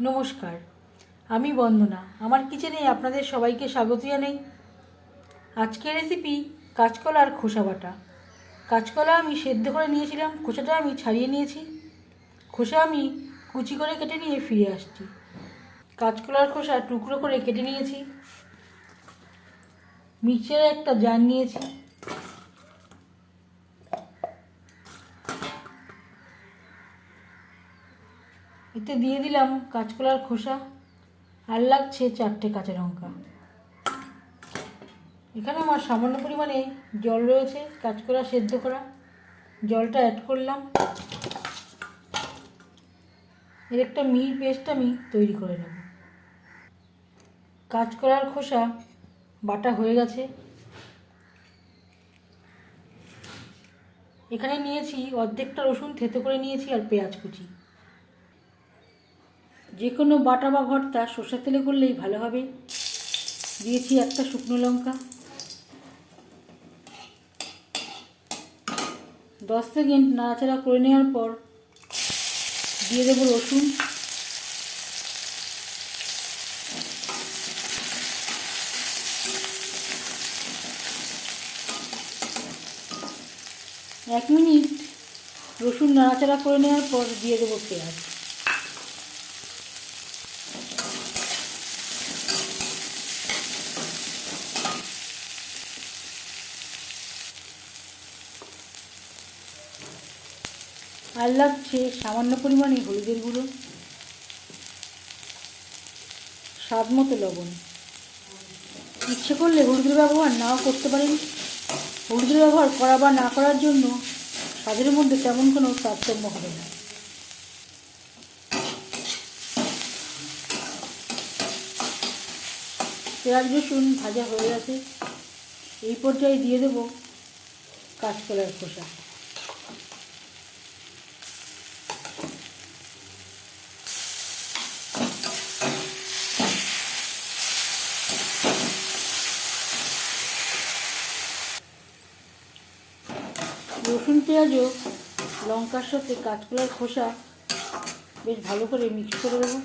নমস্কার, আমি বন্দনা। আমার কিচেনে আপনাদের সবাইকে স্বাগত জানাই। আজকের রেসিপি কাঁচকলার খোসা বাটা। কাঁচকলা আমি সেদ্ধ করে নিয়েছিলাম, খোসাটা আমি ছাড়িয়ে নিয়েছি। খোসা আমি কুচি করে কেটে নিয়ে ফিরে আসছি। কাঁচকলার খোসা টুকরো করে কেটে নিয়েছি। মিক্সচারে একটা জার নিয়েছি। এতে দিয়ে দিলাম কাঁচকলার খোসা, আর লাগছে চারটে কাঁচা লঙ্কা। এখানে আমার সামান্য পরিমাণে জল রয়েছে, কাঁচকলা সেদ্ধ করা। জলটা অ্যাড করলাম। এর একটা মিহি পেস্ট আমি তৈরি করে নেব। কাঁচকলার খোসা বাটা হয়ে গেছে। এখানে নিয়েছি অর্ধেকটা রসুন থেতো করে নিয়েছি আর পেঁয়াজ কুচি। যে কোনো বাটা বা ভর্তা সর্ষের তেলে করলেই ভালো হবে। দিয়েছি একটা শুকনো লঙ্কা। দশ সেকেন্ড নাড়াচাড়া করে নেওয়ার পর দিয়ে দেবো রসুন। এক মিনিট রসুন নাড়াচাড়া করে নেওয়ার পর দিয়ে দেবো পেঁয়াজ। আর লাগছে সামান্য পরিমাণে হলুদের গুঁড়ো, স্বাদ মতো লবণ। ইচ্ছে করলে হলুদের ব্যবহার নাও করতে পারেন। হলুদের ব্যবহার করা বা না করার জন্য স্বাদের মধ্যে তেমন কোনো তারতম্য হবে না। পেঁয়াজ, রসুন ভাজা হয়ে গেছে। এই পর্যায়ে দিয়ে দেবো কাঁচকলার খোসা। রসুন, পেঁয়াজও, লঙ্কার সাথে কাঁচকলার খোসা বেশ ভালো করে মিক্স করে দেবো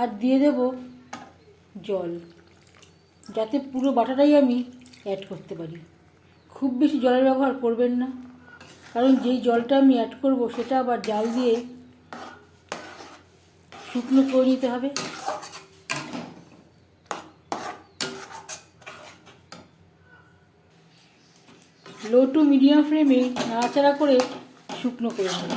আর দিয়ে দেব জল, যাতে পুরো বাটাটাই আমি অ্যাড করতে পারি। খুব বেশি জলের ব্যবহার করবেন না, কারণ যেই জলটা আমি অ্যাড করব সেটা আবার জাল দিয়ে শুকনো করে নিতে হবে। লো টু মিডিয়াম ফ্লেমে নাড়াচাড়া করে শুকনো করে নেব।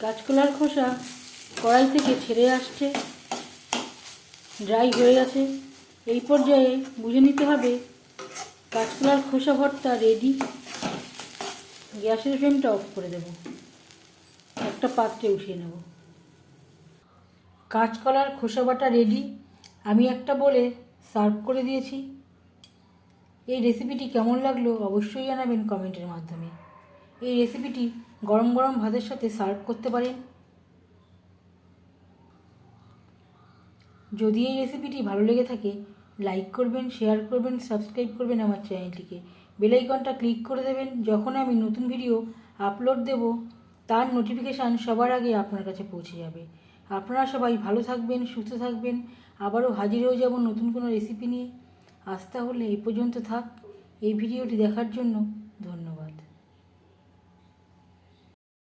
কাঁচকলার খোসা কড়াই থেকে ছেড়ে আসছে ড্রাই হয়ে গেছে। এই পর্যায়ে বুঝে নিতে হবে কাঁচকলার খোসা ভর্তা রেডি গ্যাসের ফ্লেমটা অফ করে দেব। একটা পাত্রে উঠিয়ে নেব। কাঁচকলার খোসা বাটা রেডি আমি একটা বলে সার্ভ করে দিয়েছি। এই রেসিপিটি কেমন লাগল অবশ্যই জানাবেন কমেন্টের মাধ্যমে। এই রেসিপিটি গরম গরম ভাতের সাথে সার্ভ করতে পারেন। যদি এই রেসিপিটি ভালো লেগে থাকে লাইক করবেন শেয়ার করবেন সাবস্ক্রাইব করবেন আমার চ্যানেলটিকে বেলাইকনটা ক্লিক করে দেবেন, যখন আমি নতুন ভিডিও আপলোড দেব, তার নোটিফিকেশান সবার আগে আপনার কাছে পৌঁছে যাবে। আপনারা সবাই ভালো থাকবেন, সুস্থ থাকবেন। আবারও হাজির হয়ে যাব নতুন কোনো রেসিপি নিয়ে। আজ হলে এই পর্যন্ত থাক। এই ভিডিওটি দেখার জন্য